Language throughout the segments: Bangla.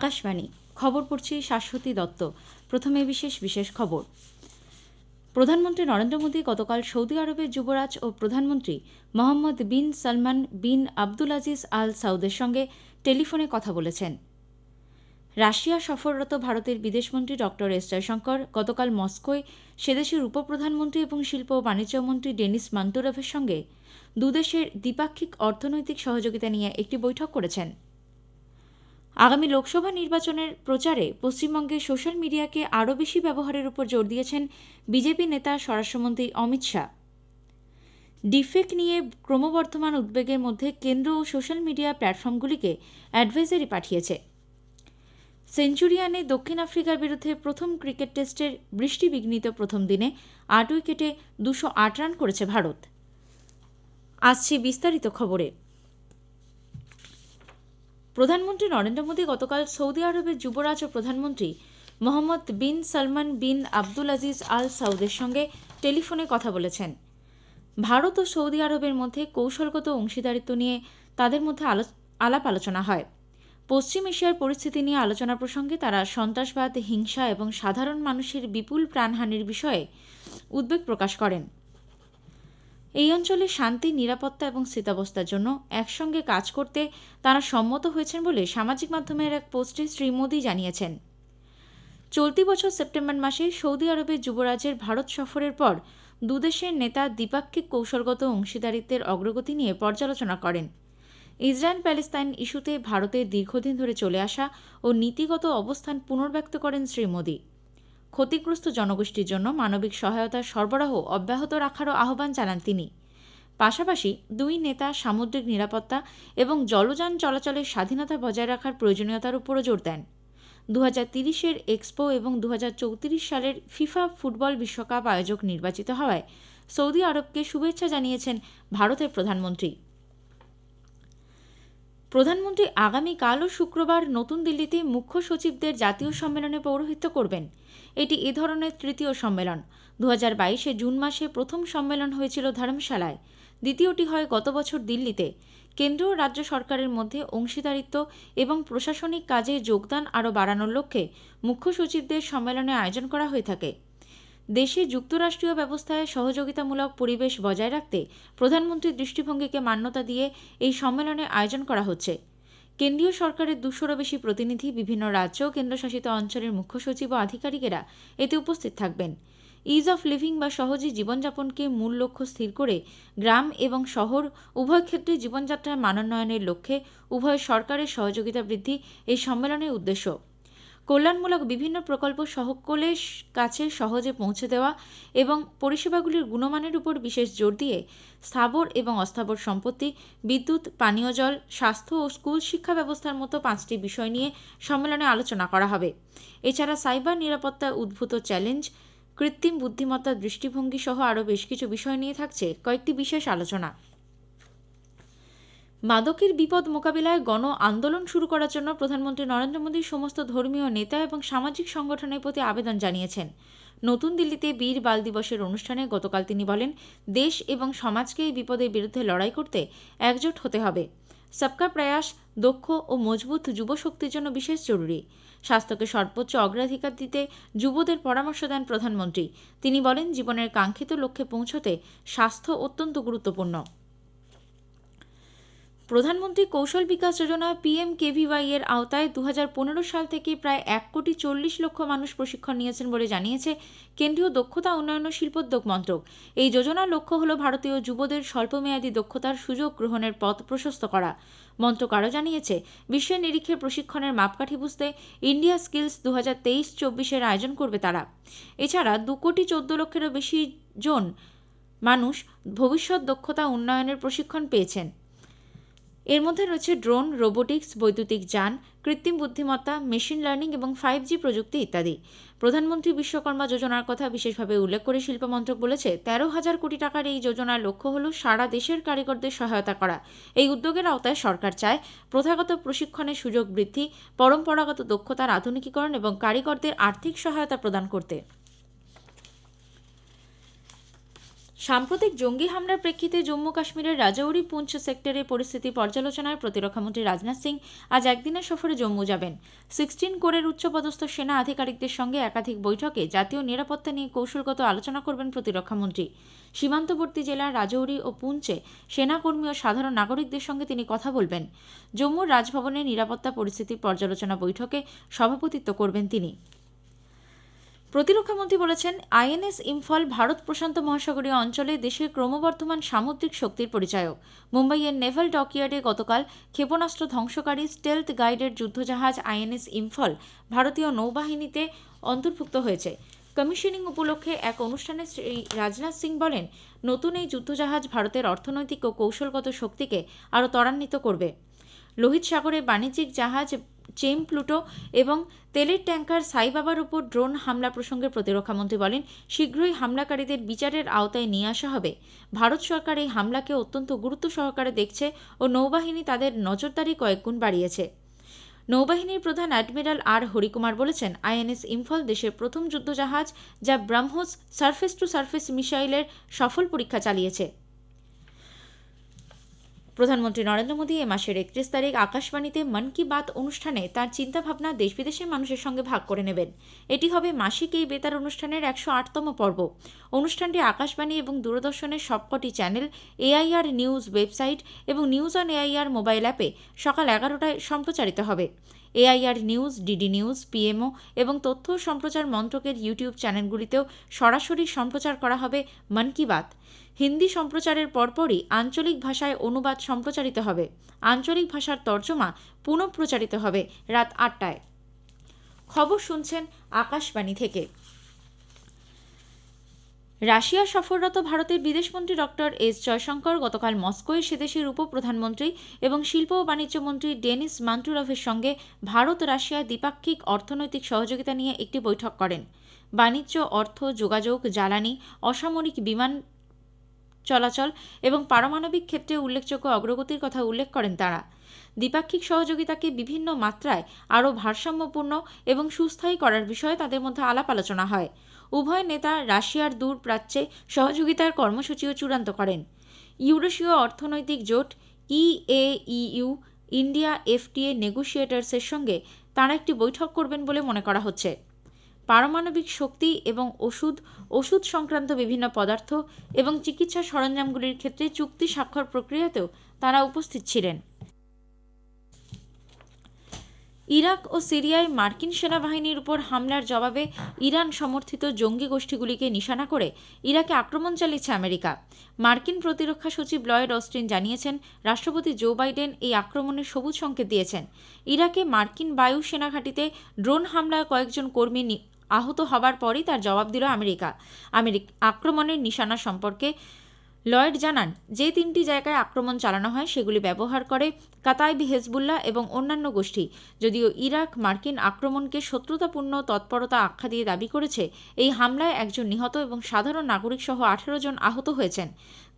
আকাশবাণী। খবর পড়ছি শাশ্বতী দত্ত। প্রথমে বিশেষ বিশেষ খবর। প্রধানমন্ত্রী নরেন্দ্র মোদী গতকাল সৌদি আরবের যুবরাজ ও প্রধানমন্ত্রী মোহাম্মদ বিন সালমান বিন আব্দুল আজিজ আল সাউদের সঙ্গে টেলিফোনে কথা বলেছেন। রাশিয়া সফররত ভারতের বিদেশমন্ত্রী ডক্টর এস. জয়শঙ্কর গতকাল মস্কোয় সেদেশের উপপ্রধানমন্ত্রী এবং শিল্প ও বাণিজ্য মন্ত্রী ডেনিস মান্তুরভের সঙ্গে দুদেশের দ্বিপাক্ষিক অর্থনৈতিক সহযোগিতা নিয়ে একটি বৈঠক করেছেন। আগামী লোকসভা নির্বাচনের প্রচারে পশ্চিমবঙ্গে সোশ্যাল মিডিয়াকে আরও বেশি ব্যবহারের উপর জোর দিয়েছেন বিজেপি নেতা স্বরাষ্ট্রমন্ত্রী অমিত শাহ। ডিফেক নিয়ে ক্রমবর্ধমান উদ্বেগের মধ্যে কেন্দ্র ও সোশ্যাল মিডিয়া প্ল্যাটফর্মগুলিকে অ্যাডভাইজারি পাঠিয়েছে। সেঞ্চুরিয়ানে দক্ষিণ আফ্রিকার বিরুদ্ধে প্রথম ক্রিকেট টেস্টের বৃষ্টিবিঘ্নিত প্রথম দিনে আট উইকেটে দুশো আট রান করেছে ভারত। আসছি বিস্তারিত খবরে। প্রধানমন্ত্রী নরেন্দ্র মোদী গতকাল সৌদি আরবের যুবরাজ ও প্রধানমন্ত্রী মোহাম্মদ বিন সালমান বিন আব্দুল আজিজ আল সাউদের সঙ্গে টেলিফোনে কথা বলেছেন। ভারত ও সৌদি আরবের মধ্যে কৌশলগত অংশীদারিত্ব নিয়ে তাদের মধ্যে আলাপ আলোচনা হয়। পশ্চিম এশিয়ার পরিস্থিতি নিয়ে আলোচনা প্রসঙ্গে তারা সন্ত্রাসবাদ, হিংসা এবং সাধারণ মানুষের বিপুল প্রাণহানির বিষয়ে উদ্বেগ প্রকাশ করেন। এই অঞ্চলে শান্তি, নিরাপত্তা এবং স্থিতাবস্থার জন্য একসঙ্গে কাজ করতে তারা সম্মত হয়েছেন বলে সামাজিক মাধ্যমের এক পোস্টে শ্রী মোদী জানিয়েছেন। চলতি বছর সেপ্টেম্বর মাসে সৌদি আরবের যুবরাজের ভারত সফরের পর দুদেশের নেতা দ্বিপাক্ষিক কৌশলগত অংশীদারিত্বের অগ্রগতি নিয়ে পর্যালোচনা করেন। ইসরায়েল প্যালেস্তাইন ইস্যুতে ভারতের দীর্ঘদিন ধরে চলে আসা ও নীতিগত অবস্থান পুনর্ব্যক্ত করেন শ্রী মোদী। ক্ষতিগ্রস্ত জনগোষ্ঠীর জন্য মানবিক সহায়তা সরবরাহ অব্যাহত রাখারও আহ্বান জানান তিনি। পাশাপাশি দুই নেতা সামুদ্রিক নিরাপত্তা এবং জলযান চলাচলের স্বাধীনতা বজায় রাখার প্রয়োজনীয়তার উপরও জোর দেন। দু হাজার তিরিশের এক্সপো এবং দু হাজার চৌত্রিশ সালের ফিফা ফুটবল বিশ্বকাপ আয়োজক নির্বাচিত হওয়ায় সৌদি আরবকে শুভেচ্ছা জানিয়েছেন ভারতের প্রধানমন্ত্রী। প্রধানমন্ত্রী আগামীকাল ও শুক্রবার নতুন দিল্লিতে মুখ্য সচিবদের জাতীয় সম্মেলনে পৌরোহিত্য করবেন। এটি এ ধরনের তৃতীয় সম্মেলন। দু হাজার বাইশে জুন মাসে প্রথম সম্মেলন হয়েছিল ধর্মশালায়। দ্বিতীয়টি হয় গত বছর দিল্লিতে। কেন্দ্র ও রাজ্য সরকারের মধ্যে অংশীদারিত্ব এবং প্রশাসনিক কাজে যোগদান আরও বাড়ানোর লক্ষ্যে মুখ্য সচিবদের সম্মেলনে আয়োজন করা হয়ে থাকে। দেশে যুক্তরাষ্ট্রীয় ব্যবস্থায় সহযোগিতামূলক পরিবেশ বজায় রাখতে প্রধানমন্ত্রীর দৃষ্টিভঙ্গিকে মান্যতা দিয়ে এই সম্মেলনের আয়োজন করা হচ্ছে। কেন্দ্রীয় সরকারের দুশোরও বেশি প্রতিনিধি বিভিন্ন রাজ্য ও কেন্দ্রশাসিত অঞ্চলের মুখ্য সচিব ও আধিকারিকেরা এতে উপস্থিত থাকবেন। ইজ অফ লিভিং বা সহজে জীবনযাপনকে মূল লক্ষ্য স্থির করে গ্রাম এবং শহর উভয় ক্ষেত্রে জীবনযাত্রার মানোন্নয়নের লক্ষ্যে উভয় সরকারের সহযোগিতা বৃদ্ধি এই সম্মেলনের উদ্দেশ্য। কল্যাণমূলক বিভিন্ন প্রকল্প সকলের কাছে সহজে পৌঁছে দেওয়া এবং পরিষেবাগুলির গুণমানের উপর বিশেষ জোর দিয়ে স্থাবর এবং অস্থাবর সম্পত্তি, বিদ্যুৎ, পানীয় জল, স্বাস্থ্য ও স্কুল শিক্ষা ব্যবস্থার মতো পাঁচটি বিষয় নিয়ে সম্মেলনে আলোচনা করা হবে। এছাড়া সাইবার নিরাপত্তা উদ্ভূত চ্যালেঞ্জ, কৃত্রিম বুদ্ধিমত্তার দৃষ্টিভঙ্গি সহ আরও বেশ কিছু বিষয় নিয়ে থাকছে। কয়েকটি বিশেষ আলোচনা। মাদকের বিপদ মোকাবিলায় গণ আন্দোলন শুরু করার জন্য প্রধানমন্ত্রী নরেন্দ্র মোদী সমস্ত ধর্মীয় নেতা এবং সামাজিক সংগঠনের প্রতি আবেদন জানিয়েছেন। নতুন দিল্লিতে বীর বাল দিবসের অনুষ্ঠানে গতকাল তিনি বলেন, দেশ এবং সমাজকে এই বিপদের বিরুদ্ধে লড়াই করতে একজোট হতে হবে। সবকা প্রয়াস, দক্ষ ও মজবুত যুবশক্তির জন্য বিশেষ জরুরি। স্বাস্থ্যকে সর্বোচ্চ অগ্রাধিকার দিতে যুবদের পরামর্শ দেন প্রধানমন্ত্রী। তিনি বলেন, জীবনের কাঙ্ক্ষিত লক্ষ্যে পৌঁছতে স্বাস্থ্য অত্যন্ত গুরুত্বপূর্ণ। প্রধানমন্ত্রী কৌশল বিকাশ যোজনা পিএম কেভিওয়াই এর আওতায় দু হাজার পনেরো সাল থেকে প্রায় এক কোটি চল্লিশ লক্ষ মানুষ প্রশিক্ষণ নিয়েছেন বলে জানিয়েছে কেন্দ্রীয় দক্ষতা উন্নয়ন ও শিল্পোদ্যোগ মন্ত্রক। এই যোজনার লক্ষ্য হল ভারতীয় যুবদের স্বল্পমেয়াদী দক্ষতার সুযোগ গ্রহণের পথ প্রশস্ত করা। মন্ত্রক আরও জানিয়েছে, বিশ্বের নিরীক্ষে প্রশিক্ষণের মাপকাঠি বুঝতে ইন্ডিয়া স্কিলস দু হাজার তেইশ চব্বিশের আয়োজন করবে তারা। এছাড়া দু কোটি চোদ্দ লক্ষেরও বেশি জন মানুষ ভবিষ্যৎ দক্ষতা উন্নয়নের প্রশিক্ষণ পেয়েছেন। এর মধ্যে রয়েছে ড্রোন, রোবোটিক্স, বৈদ্যুতিক যান, কৃত্রিম বুদ্ধিমত্তা, মেশিন লার্নিং এবং ফাইভ জি প্রযুক্তি ইত্যাদি। প্রধানমন্ত্রী বিশ্বকর্মা যোজনার কথা বিশেষভাবে উল্লেখ করে শিল্প মন্ত্রক বলেছে, তেরো হাজার কোটি টাকার এই যোজনার লক্ষ্য হল সারা দেশের কারিগরদের সহায়তা করা। এই উদ্যোগের আওতায় সরকার চায় প্রথাগত প্রশিক্ষণের সুযোগ বৃদ্ধি, পরম্পরাগত দক্ষতার আধুনিকীকরণ এবং কারিগরদের আর্থিক সহায়তা প্রদান করতে। সাম্প্রতিক জঙ্গি হামলার প্রেক্ষিতে জম্মু কাশ্মীরের রাজৌরি পুঞ্চ সেক্টরে পরিস্থিতি পর্যালোচনায় প্রতিরক্ষামন্ত্রী রাজনাথ সিং আজ একদিনের সফরে জম্মু যাবেন। সিক্সটিন কোরের উচ্চপদস্থ সেনা আধিকারিকদের সঙ্গে একাধিক বৈঠকে জাতীয় নিরাপত্তা নিয়ে কৌশলগত আলোচনা করবেন প্রতিরক্ষামন্ত্রী সীমান্তবর্তী জেলা রাজৌরি ও পুঞ্চে সেনাকর্মী ও সাধারণ নাগরিকদের সঙ্গে তিনি কথা বলবেন। জম্মুর রাজভবনে নিরাপত্তা পরিস্থিতির পর্যালোচনা বৈঠকে সভাপতিত্ব করবেন তিনি। প্রতিরক্ষামন্ত্রী বলেছেন, আইএনএস, ইম্ফল, ভারত প্রশান্ত মহাসাগরীয় অঞ্চলে দেশের ক্রমবর্ধমান সামুদ্রিক শক্তির পরিচায়ক। মুম্বাইয়ের নেভাল ডকইয়ার্ডে গতকাল ক্ষেপণাস্ত্র ধ্বংসকারী স্টেলথ গাইডের যুদ্ধজাহাজ আইএনএস, ইম্ফল, ভারতীয় নৌবাহিনীতে অন্তর্ভুক্ত হয়েছে। কমিশনিং উপলক্ষে এক অনুষ্ঠানে শ্রী রাজনাথ সিং বলেন, নতুন এই যুদ্ধজাহাজ ভারতের অর্থনৈতিক ও কৌশলগত শক্তিকে আরও ত্বরান্বিত করবে। লোহিত সাগরে বাণিজ্যিক জাহাজ চেম প্লুটো এবং তেলের ট্যাঙ্কার সাইবাবার উপর ড্রোন হামলা প্রসঙ্গে প্রতিরক্ষামন্ত্রী বলেন, শীঘ্রই হামলাকারীদের বিচারের আওতায় নিয়ে আসা হবে। ভারত সরকার এই হামলাকে অত্যন্ত গুরুত্ব সহকারে দেখছে ও নৌবাহিনী তাদের নজরদারি কয়েকগুণ বাড়িয়েছে। নৌবাহিনীর প্রধান অ্যাডমিরাল আর হরিকুমার বলেছেন, আইএনএস ইম্ফল দেশের প্রথম যুদ্ধজাহাজ যা ব্রাহ্মোস সার্ফেস টু সার্ফেস মিসাইলের সফল পরীক্ষা চালিয়েছে। প্রধানমন্ত্রী নরেন্দ্র মোদী এ মাসের একত্রিশ তারিখ আকাশবাণীতে মন কি বাত অনুষ্ঠানে তার চিন্তাভাবনা দেশ বিদেশের মানুষের সঙ্গে ভাগ করে নেবেন। এটি হবে মাসিক এই বেতার অনুষ্ঠানের একশো আটতম পর্ব। অনুষ্ঠানটি আকাশবাণী এবং দূরদর্শনের সবকটি চ্যানেল, এআইআর নিউজ ওয়েবসাইট এবং নিউজ অন এআইআর মোবাইল অ্যাপে সকাল এগারোটায় সম্প্রচারিত হবে। AIR news, DD news, PMO এবং তথ্য সম্প্রচার মন্ত্রকের ইউটিউব চ্যানেলগুলিতেও সরাসরি সম্প্রচার করা হবে মন কি বাত। হিন্দি সম্প্রচারের পরপরই আঞ্চলিক ভাষায় অনুবাদ সম্প্রচারিত হবে। আঞ্চলিক ভাষার তর্জমা পুনঃপ্রচারিত হবে রাত আটটায়। খবর শুনছেন আকাশবাণী থেকে। রাশিয়া সফররত ভারতের বিদেশমন্ত্রী ডক্টর এস জয়শঙ্কর গতকাল মস্কোয় সেদেশের উপপ্রধানমন্ত্রী এবং শিল্প ও বাণিজ্য মন্ত্রী ডেনিস মান্টুরভের সঙ্গে ভারত রাশিয়া দ্বিপাক্ষিক অর্থনৈতিক সহযোগিতা নিয়ে একটি বৈঠক করেন। বাণিজ্য, অর্থ, যোগাযোগ, জ্বালানি, অসামরিক বিমান চলাচল এবং পারমাণবিক ক্ষেত্রে উল্লেখযোগ্য অগ্রগতির কথা উল্লেখ করেন তারা। দ্বিপাক্ষিক সহযোগিতাকে বিভিন্ন মাত্রায় আরও ভারসাম্যপূর্ণ এবং সুস্থায়ী করার বিষয়ে তাদের মধ্যে আলাপ আলোচনা হয়। উভয় নেতা রাশিয়ার দূর প্রাচ্যে সহযোগিতার কর্মসূচিও চূড়ান্ত করেন। ইউরোশীয় অর্থনৈতিক জোট ইএইউ ইন্ডিয়া এফটিএ নেগোসিয়েটার্সের সঙ্গে তাঁরা একটি বৈঠক করবেন বলে মনে করা হচ্ছে। পারমাণবিক শক্তি এবং ওষুধ ওষুধ সংক্রান্ত বিভিন্ন পদার্থ এবং চিকিৎসা সরঞ্জামগুলির ক্ষেত্রে চুক্তি স্বাক্ষর প্রক্রিয়াতেও তারা উপস্থিত ছিলেন। ইরাক ও সিরিয়ায় মার্কিন সেনাবাহিনীর উপর হামলার জবাবে ইরান সমর্থিত জঙ্গি গোষ্ঠীগুলিকে নিশানা করে ইরাকে আক্রমণ চালিয়েছে আমেরিকা। মার্কিন প্রতিরক্ষা সচিব লয়েড অস্টিন জানিয়েছেন, রাষ্ট্রপতি জো বাইডেন এই আক্রমণের সবুজ সংকেত দিয়েছেন। ইরাকে মার্কিন বায়ু সেনা ঘাঁটিতে ড্রোন হামলায় কয়েকজন কর্মী আহত হবার পরই তার জবাব দিল আমেরিকা। আমেরিক আক্রমণের নিশানা সম্পর্কে লয়েড জানান, যে তিনটি জায়গায় আক্রমণ চালানো হয়, সেগুলি ব্যবহার করে কাতাইবি হেজবুল্লাহ এবং অন্যান্য গোষ্ঠী। যদিও ইরাক মার্কিন আক্রমণকে শত্রুতাপূর্ণ তৎপরতা আখ্যা দিয়ে দাবি করেছে, এই হামলায় একজন নিহত এবং সাধারণ নাগরিক সহ আঠেরো জন আহত হয়েছেন।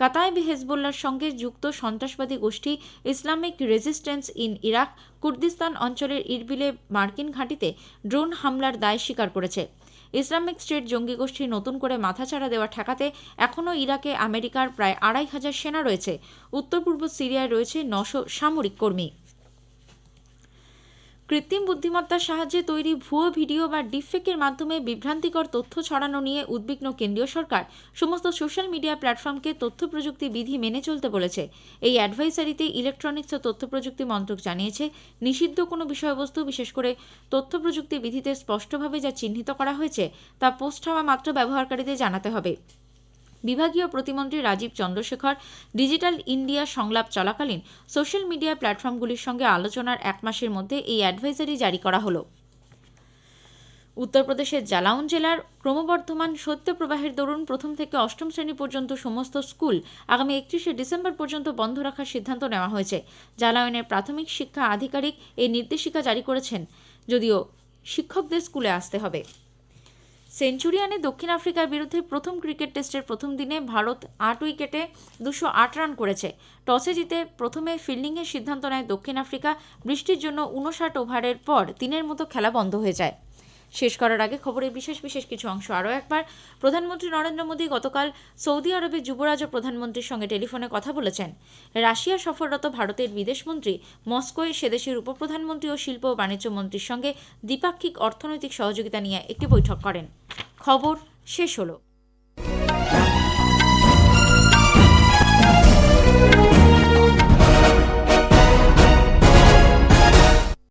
কাতাইবি হেজবুল্লার সঙ্গে যুক্ত সন্ত্রাসবাদী গোষ্ঠী Islamic resistance in Iraq, Kurdistan অঞ্চলের ইরবিলে মার্কিন ঘাঁটিতে ড্রোন হামলার দায় স্বীকার করেছে। ইসলামিক স্টেট জঙ্গি গোষ্ঠী নতুন করে মাথাচাড়া দেওয়া ঠেকাতে এখনও ইরাকে আমেরিকার প্রায় আড়াই হাজার সেনা রয়েছে। উত্তর পূর্ব সিরিয়ায় রয়েছে নশো সামরিক কর্মী। কৃত্রিম বুদ্ধিমত্তার সাহায্যে তৈরি ভুয়ো ভিডিও বা ডিফেকের মাধ্যমে বিভ্রান্তিকর তথ্য ছড়ানো নিয়ে উদ্বিগ্ন কেন্দ্রীয় সরকার। সমস্ত সোশ্যাল মিডিয়া প্ল্যাটফর্মকে তথ্য প্রযুক্তি বিধি মেনে চলতে বলেছে। এই অ্যাডভাইসারিতে ইলেকট্রনিক্স ও তথ্য প্রযুক্তি মন্ত্রক জানিয়েছে, নিষিদ্ধ কোনো বিষয়বস্তু, বিশেষ করে তথ্য প্রযুক্তি বিধিতে স্পষ্টভাবে যা চিহ্নিত করা হয়েছে, তা পোস্ট হওয়া মাত্র ব্যবহারকারীদের জানাতে হবে। বিভাগীয় প্রতিমন্ত্রী রাজীব চন্দ্রশেখর, ডিজিটাল ইন্ডিয়া সংলাপ চলাকালীন সোশ্যাল মিডিয়া প্ল্যাটফর্মগুলির সঙ্গে আলোচনার এক মাসের মধ্যে এই অ্যাডভাইজারি জারি করা হলো। উত্তরপ্রদেশের জালাউন জেলার ক্রমবর্ধমান সত্যপ্রবাহের দরুন প্রথম থেকে অষ্টম শ্রেণি পর্যন্ত সমস্ত স্কুল আগামী একত্রিশে ডিসেম্বর পর্যন্ত বন্ধ রাখার সিদ্ধান্ত নেওয়া হয়েছে। জালাউনের প্রাথমিক শিক্ষা আধিকারিক এই নির্দেশিকা জারি করেছেন, যদিও শিক্ষকদের স্কুলে আসতে হবে। সেঞ্চুরিয়ানে দক্ষিণ আফ্রিকার বিরুদ্ধে প্রথম ক্রিকেট টেস্টের প্রথম দিনে ভারত আট উইকেটে দুশো আট রান করেছে। টসে জিতে প্রথমে ফিল্ডিংয়ের সিদ্ধান্ত নেয় দক্ষিণ আফ্রিকা। বৃষ্টির জন্য উনষাট ওভারের পর দিনের মতো খেলা বন্ধ হয়ে যায়। শেষ করার আগে খবরের বিশেষ বিশেষ কিছু অংশ। আরও একবার, প্রধানমন্ত্রী নরেন্দ্র মোদী গতকাল সৌদি আরবের যুবরাজ ও প্রধানমন্ত্রীর সঙ্গে টেলিফোনে কথা বলেছেন। রাশিয়া সফররত ভারতের বিদেশমন্ত্রী মস্কোয় সেদেশের উপপ্রধানমন্ত্রী ও শিল্প ও বাণিজ্য মন্ত্রীর সঙ্গে দ্বিপাক্ষিক অর্থনৈতিক সহযোগিতা নিয়ে একটি বৈঠক করেন। খবর শেষ হলো।